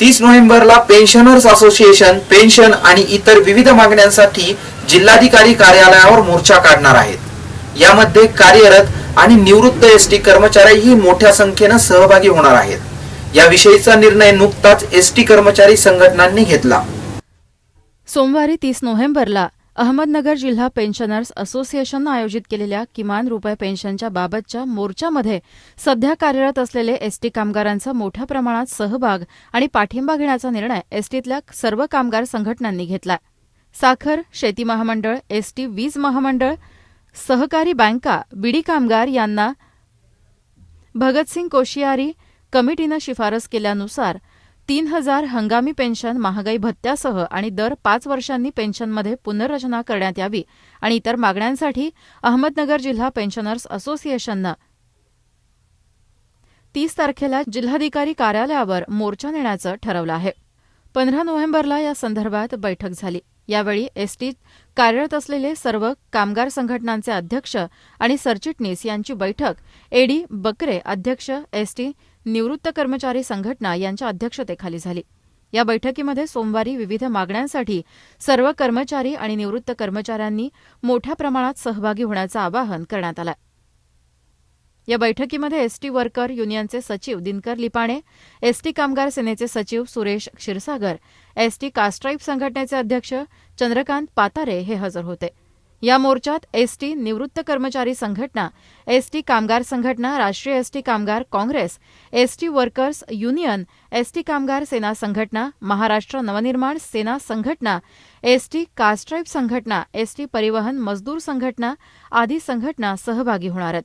तीस नोव्हेंबरला pensioners association pension आणि इतर विविध मागण्यांसाठी जिल्हाधिकारी कार्यालयावर मोर्चा काढणार आहेत. यामध्ये कार्यरत आणि निवृत्त एस टी कर्मचारीही मोठ्या संख्येनं सहभागी होणार आहेत. याविषयीचा निर्णय नुकताच एस टी कर्मचारी संघटनांनी घेतला. सोमवारी तीस नोव्हेंबरला अहमदनगर जिल्हा पेन्शनर्स असोसिएशननं आयोजित केलेल्या किमान रुपये पेन्शनच्या बाबतच्या मोर्चामध्ये सध्या कार्यरत असलेले एसटी कामगारांचा मोठ्या प्रमाणात सहभाग आणि पाठिंबा घेण्याचा निर्णय एसटीतल्या सर्व कामगार संघटनांनी घेतला. साखर शेती महामंडळ एसटी वीज महामंडळ सहकारी बँका बीडी कामगार यांना भगतसिंग कोशियारी कमिटीनं शिफारस केल्यानुसार तीन हजार हंगामी पेन्शन महागाई भत्त्यासह आणि दर पाच वर्षांनी पेन्शनमध्ये पुनर्रचना करण्यात यावी आणि इतर मागण्यांसाठी अहमदनगर जिल्हा पेन्शनर्स असोसिएशननं तीस तारखेला जिल्हाधिकारी कार्यालयावर मोर्चा नेण्याचं ठरवलं आहे. पंधरा नोव्हेंबरला या संदर्भात बैठक झाली. यावेळी एसटीत कार्यरत असलेले सर्व कामगार संघटनांचे अध्यक्ष आणि सरचिटणीस यांची बैठक. एडी बकरे अध्यक्ष एसटी निवृत्त कर्मचारी संघटना यांच्या अध्यक्षतेखाली झाली. या बैठकीमध्ये सोमवारी विविध मागण्यांसाठी सर्व कर्मचारी आणि निवृत्त कर्मचाऱ्यांनी मोठ्या प्रमाणात सहभागी होण्याचं आवाहन करण्यात आलं. या बैठकीमध्ये एसटी वर्कर युनियनचे सचिव दिनकर लिपाणे एसटी कामगार सेनेचे सचिव सुरेश क्षीरसागर एसटी कास्ट्राईब संघटनेचे अध्यक्ष चंद्रकांत पातारे हे हजर होते. या मोर्चात एसटी निवृत्त कर्मचारी संघटना एसटी कामगार संघटना राष्ट्रीय एसटी कामगार Congress ST workers union ST कामगार सेना संघटना महाराष्ट्र नवनिर्माण सेना संघटना एसटी कास्ट्राईब संघटना एसटी परिवहन मजदूर संघटना आदी संघटना सहभागी होणार आहेत.